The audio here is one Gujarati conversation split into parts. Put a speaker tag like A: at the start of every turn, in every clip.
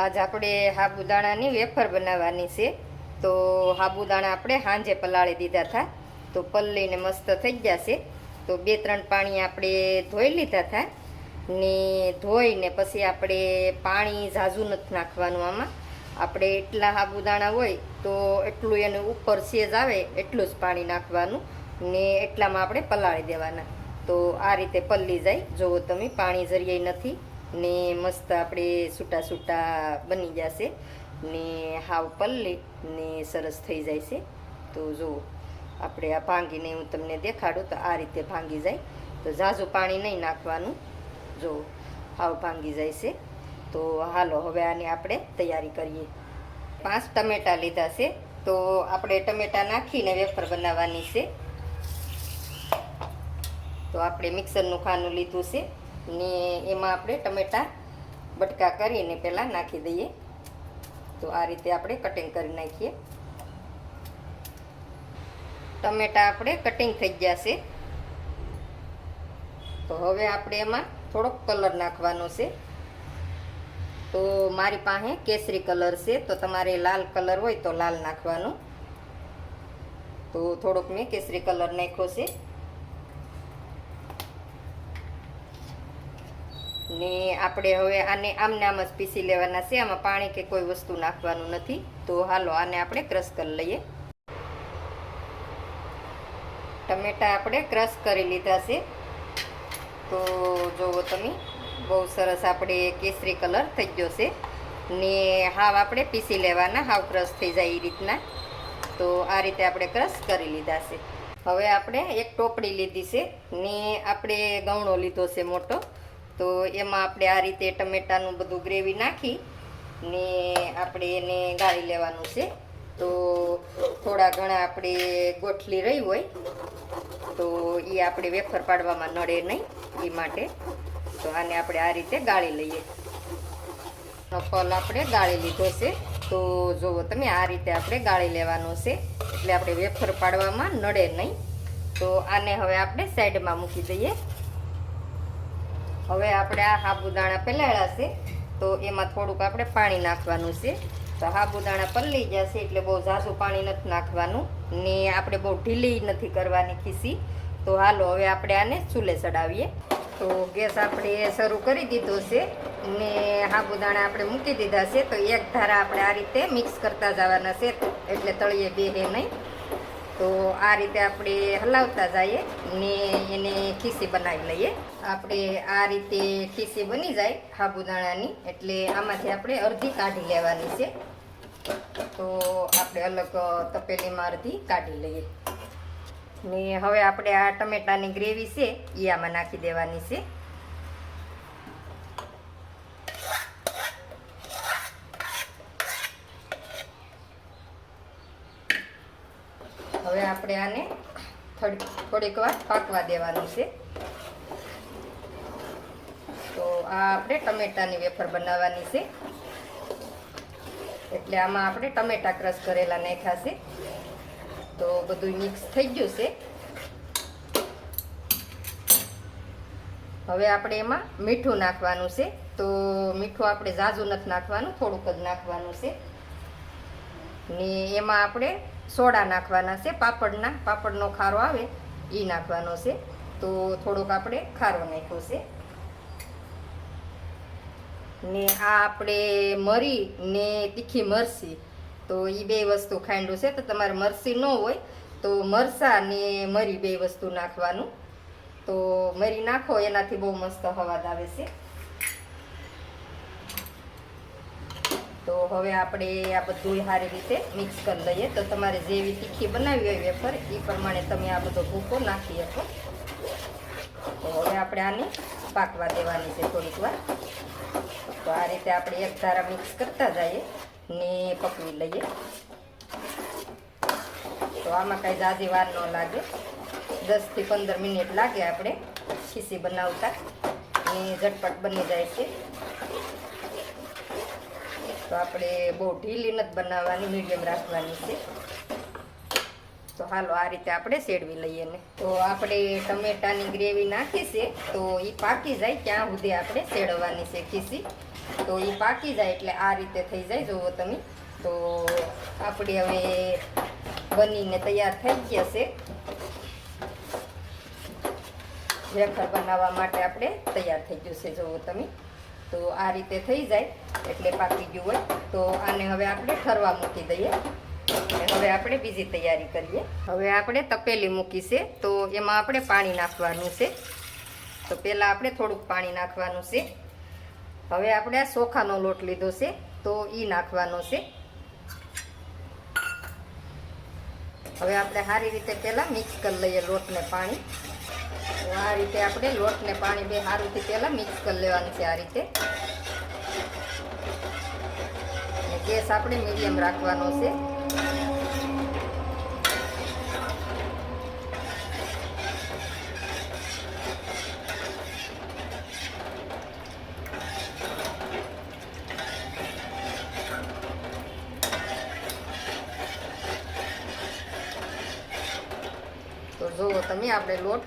A: આજ આપણે સાબુદાણાની વેફર બનાવવાની છે. તો સાબુદાણા આપણે સાંજે પલાળી દીધા હતા તો પલ્લીને મસ્ત થઈ ગયા છે. તો બે ત્રણ પાણી આપણે ધોઈ લીધા હતા ને ધોઈને પછી આપણે પાણી ઝાઝું નથી નાખવાનું આમાં. આપણે એટલા સાબુદાણા હોય તો એટલું એનું ઉપર સેજ આવે એટલું જ પાણી નાખવાનું. ને એટલામાં આપણે પલાળી દેવાના. તો આ રીતે પલ્લી જાય. જુઓ તમે, પાણી જરીએ નથી. ને મસ્ત આપણે છૂટા છૂટા બની જશે. ને હાવ પલ્લી ને સરસ થઈ જાય છે. તો જુઓ આપણે આ ભાંગીને હું તમને દેખાડું તો આ રીતે ભાંગી જાય. તો ઝાઝું પાણી નહીં નાખવાનું. જો હાવ ભાંગી જાય છે. તો હાલો હવે આની આપણે તૈયારી કરીએ. પાંચ ટમેટા લીધા છે. તો આપણે ટમેટા નાખીને વેફર બનાવવાની છે. તો આપણે મિક્સરનું ખાનું લીધું છે. ને એમાં આપણે ટમેટા બટકા કરીને પહેલાં નાખી દઈએ. તો આ રીતે આપણે કટિંગ કરી નાખીએ. ટમેટા આપણે કટિંગ થઈ ગયા છે તો હવે આપણે એમાં થોડોક કલર નાખવાનો છે. તો મારી પાસે કેસરી કલર છે, તો તમારે લાલ કલર હોય તો લાલ નાખવાનો. તો થોડોક મેં કેસરી કલર નાખ્યો છે. ને આપણે હવે આને આમને આમ જ પીસી લેવાના છે. આમાં પાણી કે કોઈ વસ્તુ નાખવાનું નથી. તો હાલો આને આપણે ક્રશ કરી લઈએ. ટમેટા આપણે ક્રશ કરી લીધા છે. તો જુઓ તમે, બહુ સરસ આપણે કેસરી કલર થઈ ગયો છે. ને હાવ આપણે પીસી લેવાના, હાવ ક્રશ થઈ જાય એ રીતના. તો આ રીતે આપણે ક્રશ કરી લીધા છે. હવે આપણે એક ટોપડી લીધી છે. ને આપણે ગૌણો લીધો છે મોટો. તો એમાં આપણે આ રીતે ટમેટાનું બધું ગ્રેવી નાખી ને આપણે એને ગાળી લેવાનું છે. તો થોડા ઘણા આપણે ગોઠલી રહી હોય તો એ આપણે વેફર પાડવામાં નડે નહીં એ માટે. તો આને આપણે આ રીતે ગાળી લઈએ. ફલ આપણે ગાળી લીધો છે. તો જુઓ તમે આ રીતે આપણે ગાળી લેવાનો છે. એટલે આપણે વેફર પાડવામાં નડે નહીં. તો આને હવે આપણે સાઈડમાં મૂકી દઈએ. હવે આપણે આ સાબુદાણા પલાળ્યા છે, તો એમાં થોડુંક આપણે પાણી નાખવાનું છે. તો સાબુદાણા પલળી જશે એટલે બહુ ઝાઝું પાણી નથી નાખવાનું, ને આપણે બહુ ઢીલી નથી કરવાની ખીસી. તો હાલો, હવે આપણે આને ચૂલે ચડાવીએ. તો ગેસ આપણે શરૂ કરી દીધો છે, ને સાબુદાણા આપણે મૂકી દીધા છે, તો એક ધારા આપણે આ રીતે મિક્સ કરતા જવાના છે, એટલે તળીએ બેહે નહીં. તો આ રીતે આપણે હલાવતા જઈએ ને એને ખીસી બનાવી લઈએ. આપણે આ રીતે ખીસી બની જાય સાબુદાણાની એટલે આમાંથી આપણે અડધી કાઢી લેવાની છે. તો આપણે અલગ તપેલીમાં અડધી કાઢી લઈએ. ને હવે આપણે આ ટમેટાની ગ્રેવી છે એ આમાં નાખી દેવાની છે હવે આપણે આને થોડી થોડીક વાર પાકવા દેવાનું છે. તો આ આપણે ટમેટાની વેફર બનાવવાની છે. એટલે આમાં આપણે ટમેટા ક્રશ કરેલા નાખ્યા છે. તો બધું મિક્સ થઈ ગયું છે. હવે આપણે એમાં મીઠું નાખવાનું છે. તો મીઠું આપણે ઝાઝું નથી નાખવાનું, થોડુંક જ નાખવાનું છે. ને એમાં આપણે સોડા નાખવાના છે, પાપડના, પાપડનો ખારો આવે એ નાખવાનો છે. તો થોડોક આપણે ખારો નાખ્યો છે. ને આ આપણે મરી ને તીખી મરસી, તો એ બે વસ્તુ ખાંડું છે, તો તમારે મરસી ન હોય, તો મરસા ને મરી બે વસ્તુ નાખવાનું. તો મરી નાખો, એનાથી બહુ મસ્ત હવાદ આવે છે. તો હવે આપણે આ બધું સારી રીતે મિક્સ કરી લઈએ. તો તમારે જેવી તીખી બનાવી હોય વેફર એ પ્રમાણે તમે આ બધો ભૂકો નાખી શકો. તો હવે આપણે આને પાકવા દેવાની છે થોડીક વાર. તો આ રીતે આપણે એક ધારા મિક્સ કરતા જઈએ ને પકવી લઈએ. તો આમાં કાંઈ જાજી વાર ન લાગે. દસથી પંદર મિનિટ લાગે આપણે ખીસી બનાવતા. ને ઝટપટ બની જાય છે. તો આપણે બહુ ઢીલી નથી બનાવવાની, મીડિયમ રાખવાની છે. તો હાલો, આ રીતે આપણે શેડવી લઈએ ને. તો આપણે ટમેટાની ગ્રેવી નાખી છે, તો એ પાકી જાય ત્યાં સુધી આપણે શેડવાની છે ખીસી. તો એ પાકી જાય એટલે આ રીતે થઈ જાય, જુઓ તમે. તો આપણે હવે બનીને તૈયાર થઈ ગયા છે. વેફર બનાવવા માટે આપણે તૈયાર થઈ ગયું છે, જુઓ તમે. તો આ રીતે થઈ જાય. એટલે પાકી ગયું હોય. તો આને હવે આપણે ઠરવા મૂકી દઈએ. હવે આપણે બીજી તૈયારી કરીએ. હવે આપણે તપેલી મૂકી છે. તો એમાં આપણે પાણી નાખવાનું છે. તો પહેલાં આપણે થોડુંક પાણી નાખવાનું છે. હવે આપણે આ ચોખાનો લોટ લીધો છે. તો એ નાખવાનો છે. હવે આપણે સારી રીતે પહેલાં મિક્સ કરી લઈએ લોટને પાણી. આ રીતે આપણે લોટને પાણી બે સારુંથી પહેલાં મિક્સ કરી લેવાનું છે આ રીતે. ગેસ આપણે મીડિયમ રાખવાનો છે. તો જુઓ તમે આપણે લોટ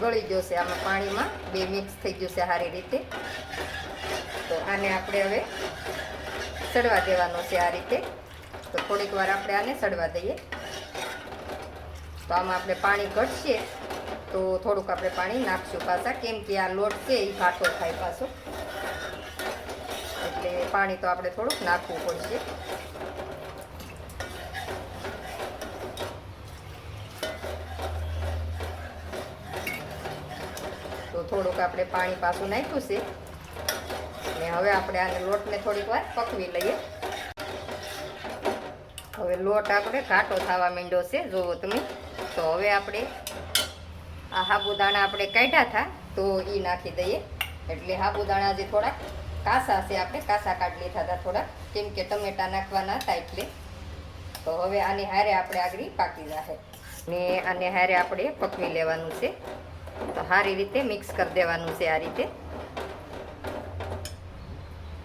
A: ગળી ગયો આમાં પાણીમાં, બે મિક્સ થઈ ગયું છે સારી રીતે. તો આને આપણે હવે સડવા દેવાનો છે આ રીતે. તો થોડીક વાર આપણે આને સડવા દઈએ. તો આમાં આપણે પાણી ઘટશે તો થોડુંક આપણે પાણી નાખશું પાછા. કેમ કે આ લોટ છે એ ઘાટો થાય પાછો. એટલે પાણી તો આપણે થોડુંક નાખવું પડશે. તો થોડુંક આપણે પાણી પાછું નાખ્યું છે. ને હવે આપણે આને લોટને થોડીક વાર પકવી લઈએ. હવે લોટ આપણે ઘાટો થવા માંડ્યો છે જુઓ તમે. તો હવે આપણે આ સાબુદાણા આપણે કાઢ્યા હતા, તો એ નાખી દઈએ. એટલે સાબુદાણા જે થોડાક કાસા છે આપણે, કાસા કાઢી લીધા હતા થોડાક. કેમ કે ટમેટા નાખવાના હતા એટલે. તો હવે આની હારે આપણે આગળ પાકી જશે ને આને હારે આપણે પકવી લેવાનું છે. તો સારી રીતે મિક્સ કરી દેવાનું છે આ રીતે.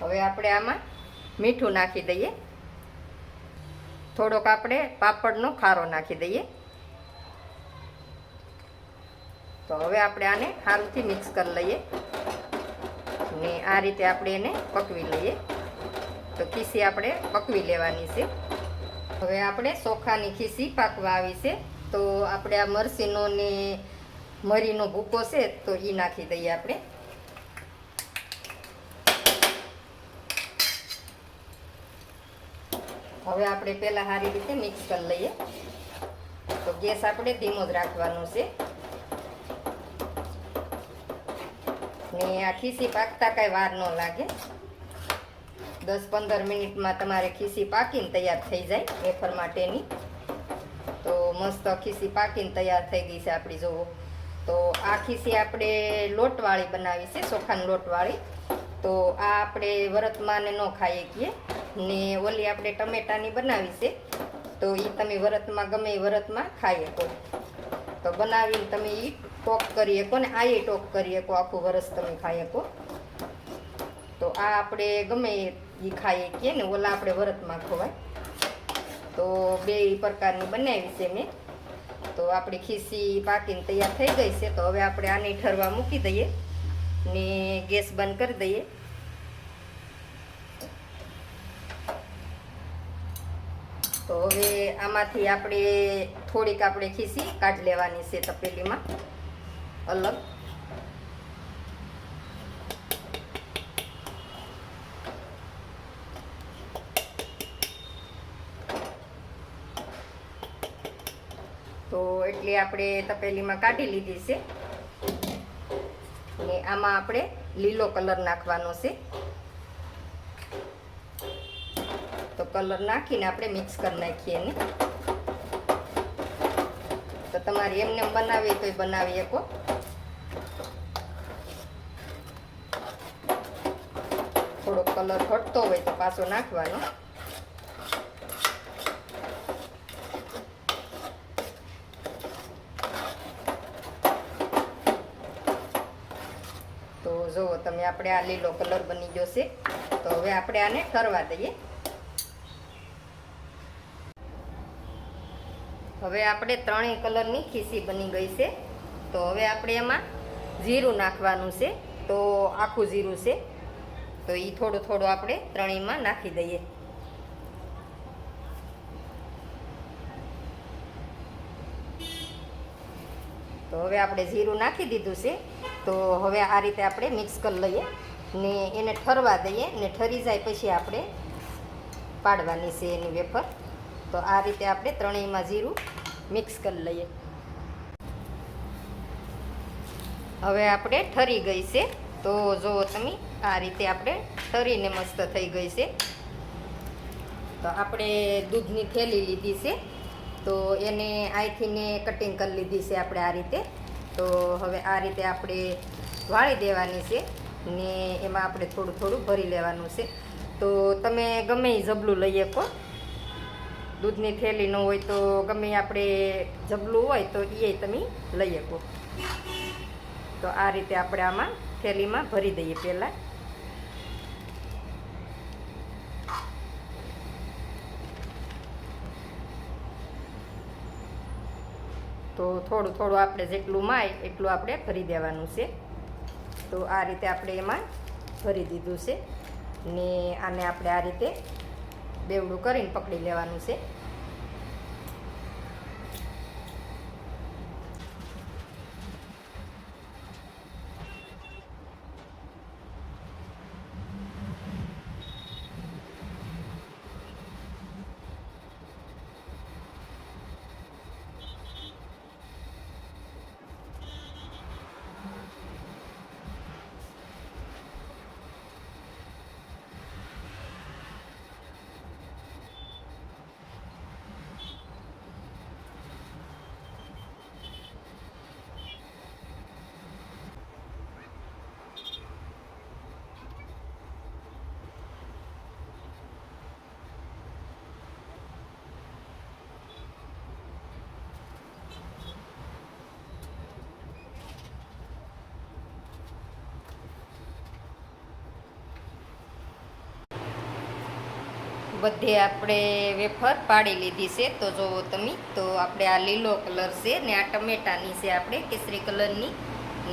A: હવે આપણે આમાં મીઠું નાખી દઈએ. થોડોક આપણે પાપડનો ખારો નાખી દઈએ. તો હવે આપણે આને સારુંથી મિક્સ કરી લઈએ. ને આ રીતે આપણે એને પકવી લઈએ. તો ખીસી આપણે પકવી લેવાની છે. હવે આપણે ચોખાની ખીસી પાકવા આવી છે. તો આપણે આ મરસીનો ને મરીનો ભૂકો છે તો એ નાખી દઈએ આપણે. હવે આપણે પહેલાં સારી રીતે મિક્સ કરી લઈએ. તો ગેસ આપણે ધીમો જ રાખવાનો છે. ને આ ખીસી પાકતા કાંઈ વાર ન લાગે. દસ પંદર મિનિટમાં તમારે ખીસી પાકીને તૈયાર થઈ જાય વેફર માટેની. તો મસ્ત ખીસી પાકીને તૈયાર થઈ ગઈ છે આપણી જોવો તો આ ખીસી આપણે લોટવાળી બનાવી છે, ચોખાની લોટવાળી. તો આ આપણે વ્રતમાં ને ખાઈએ કીએ. ને ઓલી આપણે ટમેટાની બનાવી છે, તો એ તમે વરતમાં, ગમે એ વરતમાં ખાઈ શકો. તો બનાવીને તમે એ ટોક કરી શકો ને આ એ ટોક કરી શકો, આખું વરસ તમે ખાઈ શકો. તો આ આપણે ગમે એ ખાઈએ કીએ ને, ઓલા આપણે વરતમાં ખવાય. તો બે પ્રકારની બનાવી છે મેં. તો આપણી ખીસી પાકીને તૈયાર થઈ ગઈ છે, તો હવે આપણે આને ઠરવા મૂકી દઈએ ને ગેસ બંધ કરી દઈએ. હવે આમાંથી આપણે થોડીક આપણે ખીસી કાઢી લેવાની છે તપેલીમાં. અલગ. તો એટલે આપણે તપેલીમાં કાઢી લીધી છે. ને આમાં આપણે લીલો કલર નાખવાનો છે. કલર નાખીને આપણે મિક્સ કરી નાખીએ એને. તો તમારે એમને બનાવીએ તો બનાવી શકો. થોડોક કલર ઘટતો હોય તો પાછો નાખવાનો. તો જુઓ, તમે, આપણે આ લીલો કલર બની ગયો છે. તો હવે આપણે આને ઠરવા દઈએ. હવે આપણે ત્રણેય કલરની ખીસી બની ગઈ છે. તો હવે આપણે એમાં જીરું નાખવાનું છે. તો આખું જીરું છે. તો એ થોડું થોડું આપણે ત્રણેયમાં નાખી દઈએ. તો હવે આપણે જીરું નાખી દીધું છે. તો હવે આ રીતે આપણે મિક્સ કરી લઈએ ને એને ઠરવા દઈએ ને ઠરી જાય પછી આપણે પાડવાની છે એની વેફર. તો આ રીતે આપણે ત્રણેયમાં જીરું મિક્સ કરી લઈએ. હવે આપણે ઠરી ગઈ છે. તો જુઓ તમે આ રીતે આપણે ઠરીને મસ્ત થઈ ગઈ છે. તો આપણે દૂધની થેલી લીધી છે. તો એને આઈથીને કટિંગ કરી લીધી છે આપણે આ રીતે. તો હવે આ રીતે આપણે વાળી દેવાની છે ને એમાં આપણે થોડું થોડું ભરી લેવાનું છે. તો તમે ગમે એ જબલું લઈ શકો. દૂધની થેલી ન હોય તો ગમે આપણે જબલું હોય તો એ તમે લઈ શકો. તો આ રીતે આપણે આમાં થેલીમાં ભરી દઈએ પહેલાં. તો થોડું થોડું આપણે જેટલું માય એટલું આપણે ભરી દેવાનું છે. તો આ રીતે આપણે એમાં ભરી દીધું છે. ને આને આપણે આ રીતે બેવડું કરીને પકડી લેવાનું છે. બધે આપણે વેફર પાડી લીધી છે. તો જો તમે, તો આપણે આ લીલો કલર છે ને આ ટમેટાની છે આપણે, કેસરી કલરની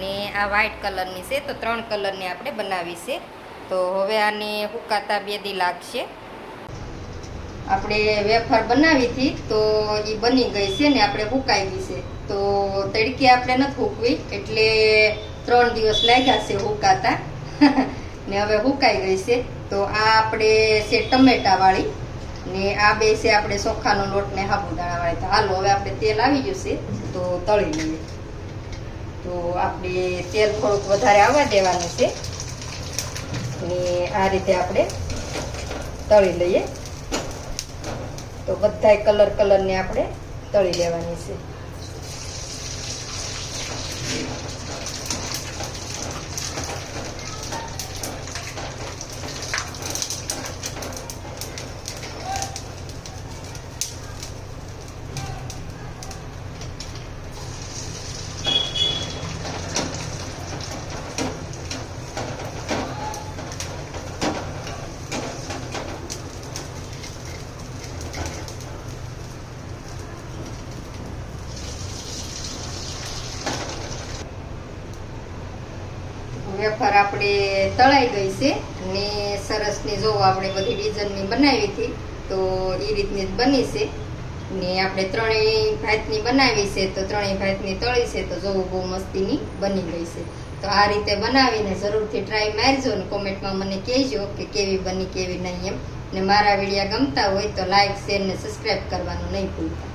A: ને આ વ્હાઇટ કલરની છે. તો ત્રણ કલરની આપણે બનાવી છે. તો હવે આને હુકાતા બે દી લાગશે. આપણે વેફર બનાવી હતી, તો એ બની ગઈ છે ને આપણે હુકાવી છે. તો તડકે આપણે નથી હૂકવી, એટલે ત્રણ દિવસ લાગ્યા છે હુકાતા. ને હવે હુકાઈ ગઈ છે. તો આ આપણે છે ટમેટા વાળી ને આ બે છે આપણે ચોખાનો લોટ ને સાબુદાણા વાળી તો હાલો, હવે આપણે તેલ આવી ગયું છે, તો તળી લઈએ. તો આપણે તેલ થોડુંક વધારે આવવા દેવાનું છે. ને આ રીતે આપણે તળી લઈએ. તો બધાય કલર કલરને આપણે તળી લેવાની છે. વેફર આપણે તળાઈ ગઈ છે ને સરસની જો આપણે બધી ડિઝાઇનની બનાવી હતી, તો એ રીતની જ બની છે. ને આપણે ત્રણેય ભાતની બનાવી છે, તો ત્રણેય ભાતની તળી છે, તો જોવું બહુ મસ્તીની બની ગઈ છે. તો આ રીતે બનાવીને જરૂરથી ટ્રાય મારજો ને કોમેન્ટમાં મને કહેજો કે કેવી બની, કેવી નહીં એમ. ને મારા વિડીયા ગમતા હોય તો લાઇક શેર ને સબસ્ક્રાઈબ કરવાનું નહીં ભૂલતા.